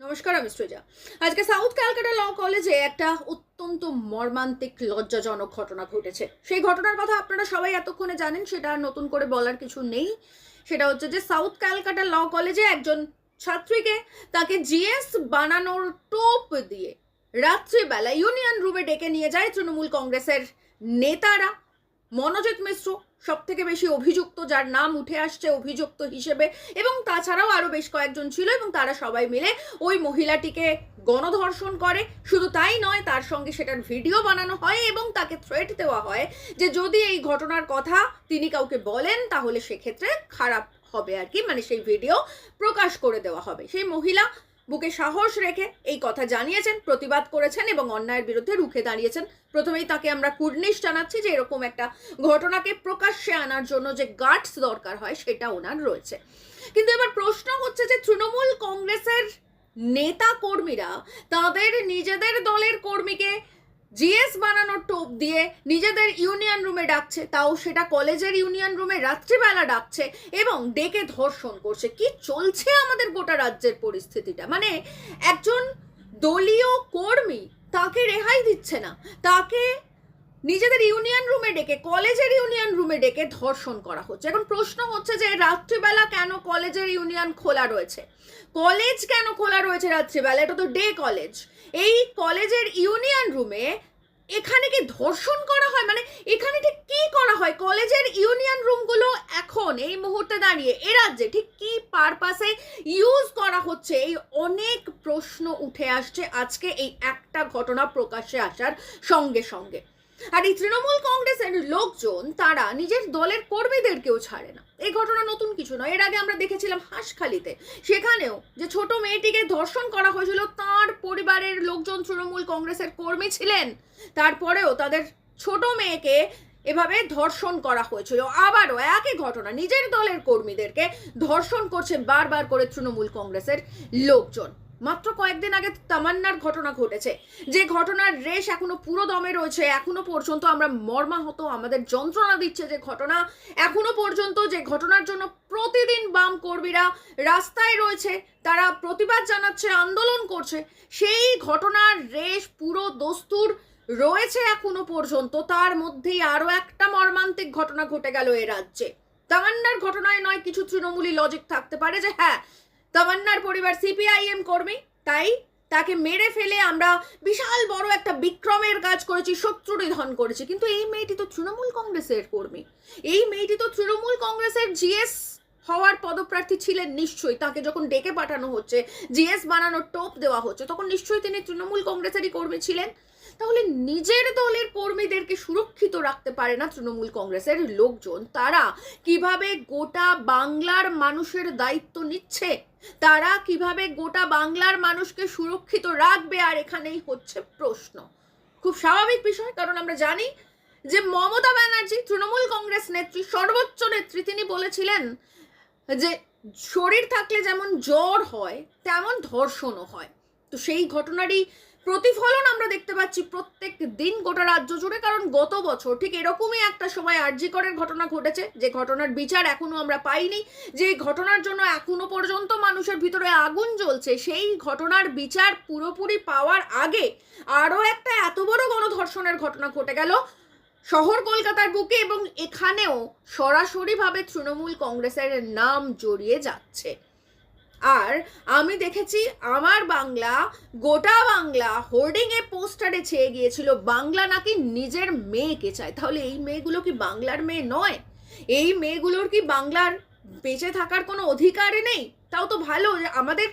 নমস্কার, আমি সৃজা। আজকে সাউথ ক্যালকাটা ল কলেজে একটা অত্যন্ত মর্মান্তিক, লজ্জাজনক ঘটনা ঘটেছে। সেই ঘটনার কথা আপনারা সবাই এতক্ষণে জানেন, সেটা আর নতুন করে বলার কিছু নেই। সেটা হচ্ছে যে, সাউথ ক্যালকাটা ল কলেজে একজন ছাত্রীকে তাকে জিএস বানানোর টোপ দিয়ে রাত্রিবেলা ইউনিয়ন রুমে ডেকে নিয়ে যায় তৃণমূল কংগ্রেসের নেতারা মনোজিৎ মিশ্র। সব থেকে বেশি অভিযুক্ত যার নাম উঠে আসছে অভিযুক্ত হিসেবে, এবং তাছাড়াও আরও বেশ কয়েকজন ছিল, এবং তারা সবাই মিলে ওই মহিলাটিকে গণধর্ষণ করে। শুধু তাই নয়, তার সঙ্গে সেটার ভিডিও বানানো হয় এবং তাকে থ্রেট দেওয়া হয় যে যদি এই ঘটনার কথা তিনি কাউকে বলেন, তাহলে সেক্ষেত্রে খারাপ হবে আর কি মানে সেই ভিডিও প্রকাশ করে দেওয়া হবে। সেই মহিলা বুকে সাহস রেখে এই কথা জানিয়েছেন, প্রতিবাদ করেছেন এবং অন্যায়ের বিরুদ্ধে রুখে দাঁড়িয়েছেন। প্রথমেই তাকে আমরা কুর্নিশ জানাচ্ছি যে এরকম একটা ঘটনাকে প্রকাশ্যে আনার জন্য যে গার্ডস দরকার হয়, সেটা ওনার রয়েছে। কিন্তু এবার প্রশ্ন হচ্ছে যে তৃণমূল কংগ্রেসের নেতা কর্মীরা তাদের নিজেদের দলের কর্মীকে জিএস বানানোর টোপ দিয়ে নিজেদের ইউনিয়ন রুমে ডাকছে, তাও সেটা কলেজের ইউনিয়ন রুমে রাত্রিবেলা ডাকছে এবং ডেকে ধর্ষণ করছে। কি চলছে আমাদের গোটা রাজ্যের পরিস্থিতিটা? মানে একজন দলীয় কর্মী তাকে রেহাই দিচ্ছে না। তাকে নিজেদের ইউনিয়ন রুমে ডেকে, কলেজের ইউনিয়ন রুমে ডেকে ধর্ষণ করা হচ্ছে। এখন প্রশ্ন হচ্ছে যে রাত্রিবেলা কেন কলেজের ইউনিয়ন খোলা রয়েছে? কলেজ কেন খোলা রয়েছে রাত্রিবেলা? এটা তো ডে কলেজ। এই কলেজের ইউনিয়ন রুমে এখানে কি ধর্ষণ করা হয়? মানে এখানে ঠিক কি করা হয়? কলেজের ইউনিয়ন রুমগুলো এখন এই মুহূর্তে দাঁড়িয়ে, এ রাজ্যে ঠিক কি পারপাসে ইউজ করা হচ্ছে? এই অনেক প্রশ্ন উঠে আসছে আজকে এই একটা ঘটনা প্রকাশ্যে আসার সঙ্গে সঙ্গে। আর এই তৃণমূল কংগ্রেসের লোকজন, তারা নিজের দলের কর্মীদেরকেও ছাড়ে না। এই ঘটনা নতুন কিছু নয়। এর আগে আমরা দেখেছিলাম হাঁসখালিতে। সেখানেও যে ছোট মেয়েটিকে ধর্ষণ করা হয়েছিল, তার পরিবারের লোকজন তৃণমূল কংগ্রেসের কর্মী ছিলেন। তারপরেও তাদের ছোট মেয়েকে এভাবে ধর্ষণ করা হয়েছিল। আবারও একই ঘটনা, নিজের দলের কর্মীদেরকে ধর্ষণ করছে বারবার করে তৃণমূল কংগ্রেসের লোকজন। মাত্র কয়েকদিন আগে তামান্নার ঘটনা ঘটেছে। যে ঘটনার রেশ এখনও পুরো দমে রয়েছে, এখনও পর্যন্ত আমরা মর্মাহত, আমাদের যন্ত্রণা দিচ্ছে যে ঘটনা। এখনও পর্যন্ত যে ঘটনার জন্য প্রতিদিন বাম কর্মীরা রাস্তায় রয়েছে, তারা প্রতিবাদ জানাচ্ছে, আন্দোলন করছে। সেই ঘটনার রেশ পুরো দস্তুর রয়েছে এখনও পর্যন্ত। তার মধ্যেই আরও একটা মর্মান্তিক ঘটনা ঘটে গেল এ রাজ্যে। তামান্নার ঘটনায় নয়, কিছু তৃণমূলী লজিক থাকতে পারে যে হ্যাঁ তামান্নার পরিবার সিপিআইএম কর্মী, তাই তাকে মেরে ফেলে আমরা বিশাল বড় একটা বিক্রমের কাজ করেছি শত্রু নিধন করেছি। কিন্তু এই মেয়েটি তো তৃণমূল কংগ্রেসের কর্মী। এই মেয়েটি তো তৃণমূল কংগ্রেসের জিএস হওয়ার পদপ্রার্থী ছিলেন নিশ্চয়ই। তাকে যখন ডেকে পাঠানো হচ্ছে, জিএস বানানোর টোপ দেওয়া হচ্ছে, তখন নিশ্চয়ই তিনি তৃণমূল কংগ্রেসেরই কর্মী ছিলেন। তাহলে নিজের দলের কর্মীদেরকে সুরক্ষিত রাখতে পারে না তৃণমূল কংগ্রেসের লোকজন। তারা কীভাবে গোটা বাংলার মানুষের দায়িত্ব নিচ্ছে? তারা কীভাবে গোটা বাংলার মানুষকে সুরক্ষিত রাখবে? আর এখানেই হচ্ছে প্রশ্ন। খুব স্বাভাবিক বিষয়, কারণ আমরা জানি যে মমতা ব্যানার্জি, তৃণমূল কংগ্রেস নেত্রী, সর্বোচ্চ নেত্রী, তিনি বলেছিলেন যে শরীর থাকলে যেমন জ্বর হয়, তেমন ধর্ষণও হয়। তো সেই ঘটনারই প্রতিফলন আমরা দেখতে পাচ্ছি প্রত্যেক দিন গোটা রাজ্য জুড়ে, কারণ গত বছর ঠিক এরকমই একটা সময় আরজিকরের ঘটনা ঘটেছে। যে ঘটনার বিচার এখনও আমরা পাইনি। যে ঘটনার জন্য এখনও পর্যন্ত মানুষের ভিতরে আগুন জ্বলছে, সেই ঘটনার বিচার পুরোপুরি পাওয়ার আগে আরও একটা এত বড় গণধর্ষণের ঘটনা ঘটে গেল। শহর কলকাতার বুকে এবং এখানেও সরাসরিভাবে তৃণমূল কংগ্রেসের নাম জড়িয়ে যাচ্ছে। আর আমি দেখেছি আমার বাংলা, গোটা বাংলা হোর্ডিংয়ে পোস্টারে ছেয়ে গিয়েছিল, বাংলা নাকি নিজের মেয়েকে চায়। তাহলে এই মেয়েগুলো কি বাংলার মেয়ে নয়? এই মেয়েগুলোর কি বাংলার বেঁচে থাকার কোনো অধিকার নেই? তাও তো ভালো যে আমাদের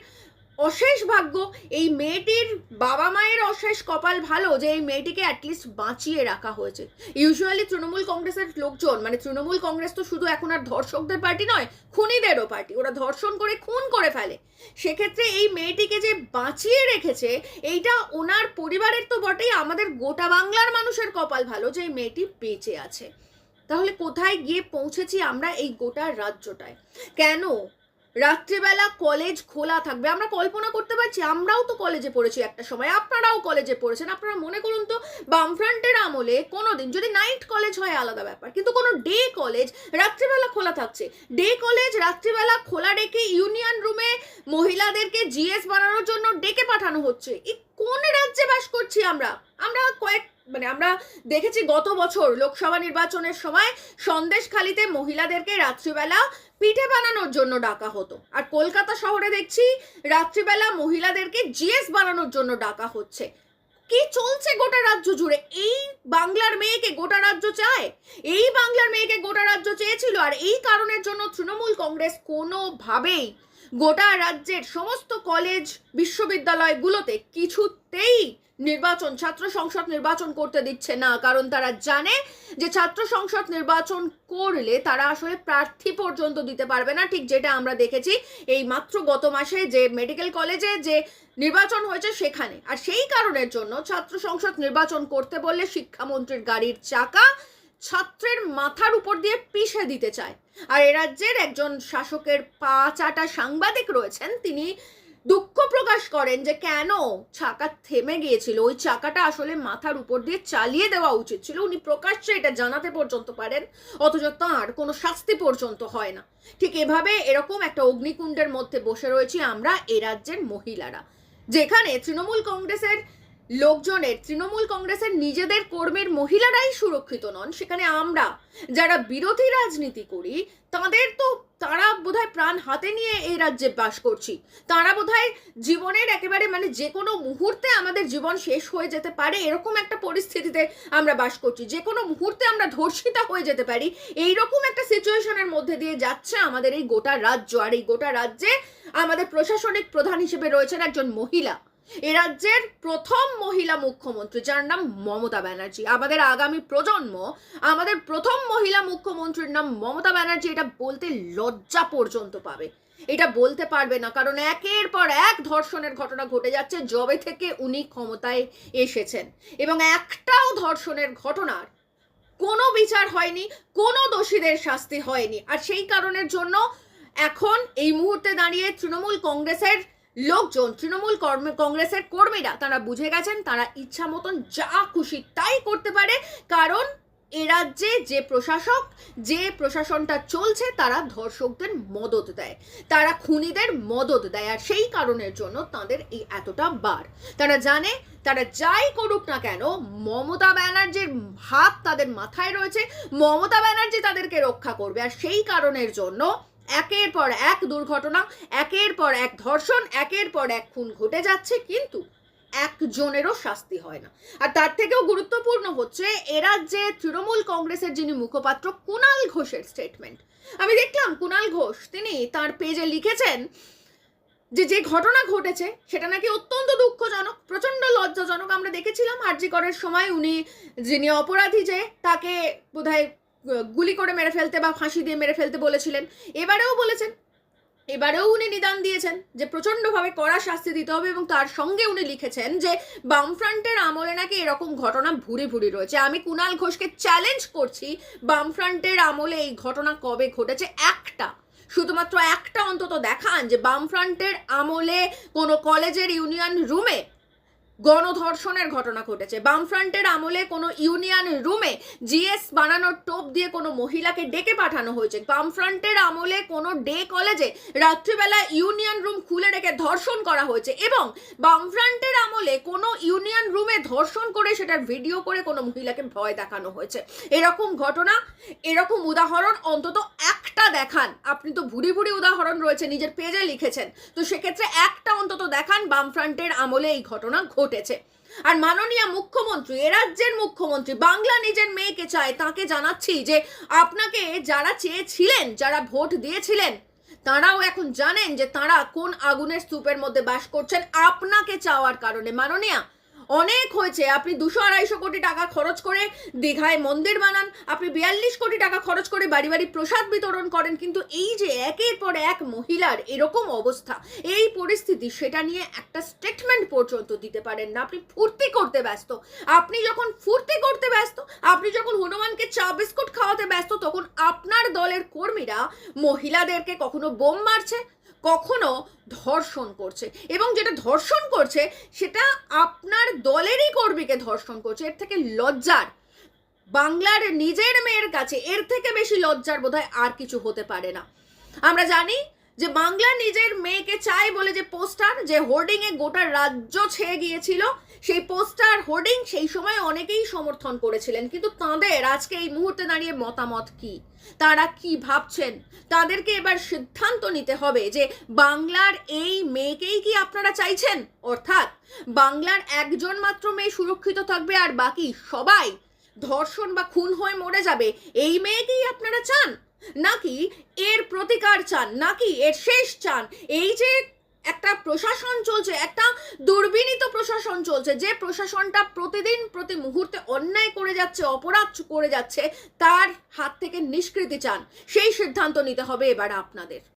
অশেষ ভাগ্য, এই মেয়েটির বাবা মায়ের অশেষ কপাল ভালো যে এই মেয়েটিকে অ্যাটলিস্ট বাঁচিয়ে রাখা হয়েছে। ইউজুয়ালি তৃণমূল কংগ্রেসের লোকজন মানে তৃণমূল কংগ্রেস তো শুধু এখন আর ধর্ষকদের পার্টি নয়, খুনিদেরও পার্টি ওরা ধর্ষণ করে, খুন করে ফেলে। সেক্ষেত্রে এই মেয়েটিকে যে বাঁচিয়ে রেখেছে, এইটা ওনার পরিবারের তো বটেই, আমাদের গোটা বাংলার মানুষের কপাল ভালো যে এই মেয়েটি বেঁচে আছে। তাহলে কোথায় গিয়ে পৌঁছেছি আমরা এই গোটা রাজ্যটায়? কেন? রাত্রিবেলা কলেজ খোলা থাকবে। আমরা কল্পনা করতে পারছি, আমরাও তো কলেজে পড়েছি একটা সময়, আপনারাও কলেজে পড়েছেন। আপনারা মনে করুন তো, বামফ্রন্টের আমলে কোনো দিন যদি নাইট কলেজ হয় আলাদা ব্যাপার, কিন্তু কোনো ডে কলেজ রাত্রিবেলা খোলা থাকছে। ডে কলেজ রাত্রিবেলা খোলা রেখে ইউনিয়ন রুমে মহিলাদেরকে জিএস বানানোর জন্য ডেকে পাঠানো হচ্ছে। এই কোন রাজ্যে বাস করছি আমরা? আমরা কয়েক মানে আমরা দেখেছি গত বছর লোকসভা নির্বাচনের সময় সন্দেশখালিতে মহিলাদেরকে রাত্রিবেলা পিঠে বানানোর জন্য ডাকা হতো। আর কলকাতা শহরে দেখছি রাত্রিবেলা মহিলাদেরকে জিএস বানানোর জন্য ডাকা হচ্ছে। কি চলছে গোটা রাজ্য জুড়ে? এই বাংলার মেয়েকে গোটা রাজ্য চায়? এই বাংলার মেয়েকে গোটা রাজ্য চেয়েছিল? আর এই কারণের জন্য তৃণমূল কংগ্রেস কোনোভাবেই গোটা রাজ্যের সমস্ত কলেজ, বিশ্ববিদ্যালয়গুলোতে কিছুতেই নির্বাচন, ছাত্র সংসদ নির্বাচন করতে দিচ্ছে না। কারণ তারা জানে যে ছাত্র সংসদ নির্বাচন করলে তারা আসলে প্রার্থী পর্যন্ত দিতে পারবে না। ঠিক যেটা আমরা দেখেছি এই মাত্র গত মাসে যে মেডিকেল কলেজে যে নির্বাচন হয়েছে সেখানে। আর সেই কারণের জন্য ছাত্র সংসদ নির্বাচন করতে বললে শিক্ষামন্ত্রীর গাড়ির চাকা ছাত্রের মাথার উপর দিয়ে পিষে দিতে চায়। আর এ রাজ্যের একজন শাসকের পা চাটা সাংবাদিক রয়েছেন, তিনি দুঃখ প্রকাশ করেন যে কেন চাকা থেমে গিয়েছিল? ওই চাকাটা আসলে মাথার উপর দিয়ে চালিয়ে দেওয়া উচিত ছিল। উনি প্রকাশ্যে এটা জানাতে পর্যন্ত পারেন, অথচ তাঁর কোনো শাস্তি পর্যন্ত হয় না। ঠিক এভাবে এরকম একটা অগ্নিকুণ্ডের মধ্যে বসে রয়েছি আমরা এ রাজ্যের মহিলারা। যেখানে তৃণমূল কংগ্রেসের লোকজনের, তৃণমূল কংগ্রেসের নিজেদের কর্মীর মহিলারাই সুরক্ষিত নন। সেখানে আমরা যারা বিরোধী রাজনীতি করি, তাদের তো, তারা বোধহয় প্রাণ হাতে নিয়ে এই রাজ্যে বাস করছি। তারা বোধহয় জীবনের একেবারে মানে যে কোনো মুহূর্তে আমাদের জীবন শেষ হয়ে যেতে পারে, এরকম একটা পরিস্থিতিতে আমরা বাস করছি। যে কোনো মুহূর্তে আমরা ধর্ষিতা হয়ে যেতে পারি এই রকম একটা সিচুয়েশনের মধ্যে দিয়ে যাচ্ছে আমাদের এই গোটা রাজ্য। আর এই গোটা রাজ্যে আমাদের প্রশাসনিক প্রধান হিসেবে রয়েছেন একজন মহিলা। এ রাজ্যের প্রথম মহিলা মুখ্যমন্ত্রী, যার নাম মমতা ব্যানার্জি। আমাদের আগামী প্রজন্ম, আমাদের প্রথম মহিলা মুখ্যমন্ত্রীর নাম মমতা ব্যানার্জি, এটা বলতে লজ্জা পর্যন্ত পাবে। এটা বলতে পারবে না, কারণ একের পর এক ধর্ষণের ঘটনা ঘটে যাচ্ছে জবে থেকে উনি ক্ষমতায় এসেছেন। এবং একটাও ধর্ষণের ঘটনার কোনো বিচার হয়নি, কোনো দোষীদের শাস্তি হয়নি। আর সেই কারণের জন্য এখন এই মুহূর্তে দাঁড়িয়ে তৃণমূল কংগ্রেসের লোকজন, তৃণমূল কর্মী, কংগ্রেসের কর্মীরা, তারা বুঝে গেছেন, তারা ইচ্ছা মতন যা খুশি তাই করতে পারে। কারণ এ রাজ্যে যে প্রশাসক, যে প্রশাসনটা চলছে, তারা ধর্ষকদের মদত দেয়। তারা খুনিদের মদত দেয়, আর সেই কারণের জন্য তাদের এই এতটা বার। তারা জানে, তারা যাই করুক না কেন, মমতা ব্যানার্জির হাত তাদের মাথায় রয়েছে, মমতা ব্যানার্জি তাদেরকে রক্ষা করবে, আর সেই কারণের জন্য একের পর এক দুর্ঘটনা, একের পর এক ধর্ষণ, একের পর এক খুন ঘটে যাচ্ছে কিন্তু একজনেরও শাস্তি হয় না। আর তার থেকেও গুরুত্বপূর্ণ হচ্ছে এরা যে তৃণমূল কংগ্রেসের যিনি মুখপাত্র কুণাল ঘোষের স্টেটমেন্ট আমি দেখলাম কুণাল ঘোষ, তিনি তার পেজে লিখেছেন যে যে ঘটনা ঘটেছে, সেটা নাকি অত্যন্ত দুঃখজনক প্রচণ্ড লজ্জাজনক। আমরা দেখেছিলাম আরজি করার সময় উনি যিনি অপরাধী যে, তাকে বোধহয় গুলি করে মেরে ফেলতে বা ফাঁসি দিয়ে মেরে ফেলতে বলেছিলেন। এবারেও বলেছেন। এবারেও উনি নিদান দিয়েছেন যে প্রচণ্ডভাবে কড়া শাস্তি দিতে হবে এবং তার সঙ্গে উনি লিখেছেন যে বামফ্রন্টের আমলে নাকি এরকম ঘটনা ভুরি ভুরি রয়েছে। আমি কুণাল ঘোষকে চ্যালেঞ্জ করছি বামফ্রন্টের আমলে এই ঘটনা কবে ঘটেছে একটা। শুধুমাত্র একটা অন্তত দেখান যে বামফ্রন্টের আমলে কোনো কলেজের ইউনিয়ন রুমে গণধর্ষণের ঘটনা ঘটেছে। বামফ্রন্টের আমলে কোনো ইউনিয়ন রুমে জিএস বানানোর টোপ দিয়ে কোনো মহিলাকে ডেকে পাঠানো হয়েছে। বামফ্রন্টের আমলে কোনো ডে কলেজে রাত্রিবেলা ইউনিয়ন রুম খুলে রেখে ধর্ষণ করা হয়েছে এবং বামফ্রন্টের আমলে কোনো ইউনিয়ন রুমে ধর্ষণ করে সেটার ভিডিও করে কোনো মহিলাকে ভয় দেখানো হয়েছে। এরকম ঘটনা, এরকম উদাহরণ অন্তত একটা দেখান। আপনি তো ভুরি ভুরি উদাহরণ রয়েছে, নিজের পেজে লিখেছেন। তো সেক্ষেত্রে একটা অন্তত দেখান বামফ্রন্টের আমলে এই ঘটনা ঘটেছে। আর মাননীয় মুখ্যমন্ত্রী, এ রাজ্যের মুখ্যমন্ত্রী, বাংলা নিজের মেয়েকে চায়, তাকে জানাচ্ছি যে আপনাকে যারা চেয়েছিলেন, যারা ভোট দিয়েছিলেন, তারাও এখন জানেন যে তারা কোন আগুনের স্তূপের মধ্যে বাস করছেন। আপনাকে চাওয়ার কারণে। মাননীয়া অনেক হয়েছে। আপনি দুশো আড়াইশো কোটি টাকা খরচ করে দীঘায় মন্দির বানান, আপনি বিয়াল্লিশ কোটি টাকা খরচ করে বাড়ি বাড়ি প্রসাদ বিতরণ করেন, কিন্তু এই যে একের পর এক মহিলার এরকম অবস্থা, এই পরিস্থিতি, সেটা নিয়ে একটা স্টেটমেন্ট পর্যন্ত দিতে পারেন না। আপনি ফুর্তি করতে ব্যস্ত। আপনি যখন ফুর্তি করতে ব্যস্ত, আপনি যখন হনুমানকে চা বিস্কুট খাওয়াতে ব্যস্ত, তখন আপনার দলের কর্মীরা মহিলাদেরকে কখনো বোম মারছে কখনো ধর্ষণ করছে। এবং যেটা ধর্ষণ করছে, সেটা আপনার দলেরই কর্মীকে ধর্ষণ করছে। এর থেকে লজ্জার। বাংলার নিজের মেয়ের কাছে এর থেকে বেশি লজ্জার বোধহয় আর কিছু হতে পারে না। আমরা জানি যে বাংলার নিজের মেয়েকে চাই বলে যে পোস্টার, যে হোর্ডিং এ গোটা রাজ্য ছেয়ে গিয়েছিল, সেই পোস্টার হোর্ডিং সেই সময় অনেকেই সমর্থন করেছিলেন। কিন্তু তাদের আজকে এই মুহূর্তে দাঁড়িয়ে মতামত কি? তারা কি ভাবছেন? তাদেরকে এবার সিদ্ধান্ত নিতে হবে যে বাংলার এই মেয়েকেই কি আপনারা চাইছেন? অর্থাৎ বাংলার একজন মাত্র মেয়ে সুরক্ষিত থাকবে আর বাকি সবাই ধর্ষণ বা খুন হয়ে মরে যাবে, এই মেয়েকেই আপনারা চান? নাকি এর প্রতিকার চান, নাকি এর শেষ চান? এই যে একটা প্রশাসন চলছে, একটা দুর্বিনীত প্রশাসন চলছে, যে প্রশাসনটা প্রতিদিন, প্রতি মুহূর্তে অন্যায় করে যাচ্ছে, অপরাধ করে যাচ্ছে, তার হাত থেকে নিষ্কৃতি চান, সেই সিদ্ধান্ত নিতে হবে এবার আপনাদের।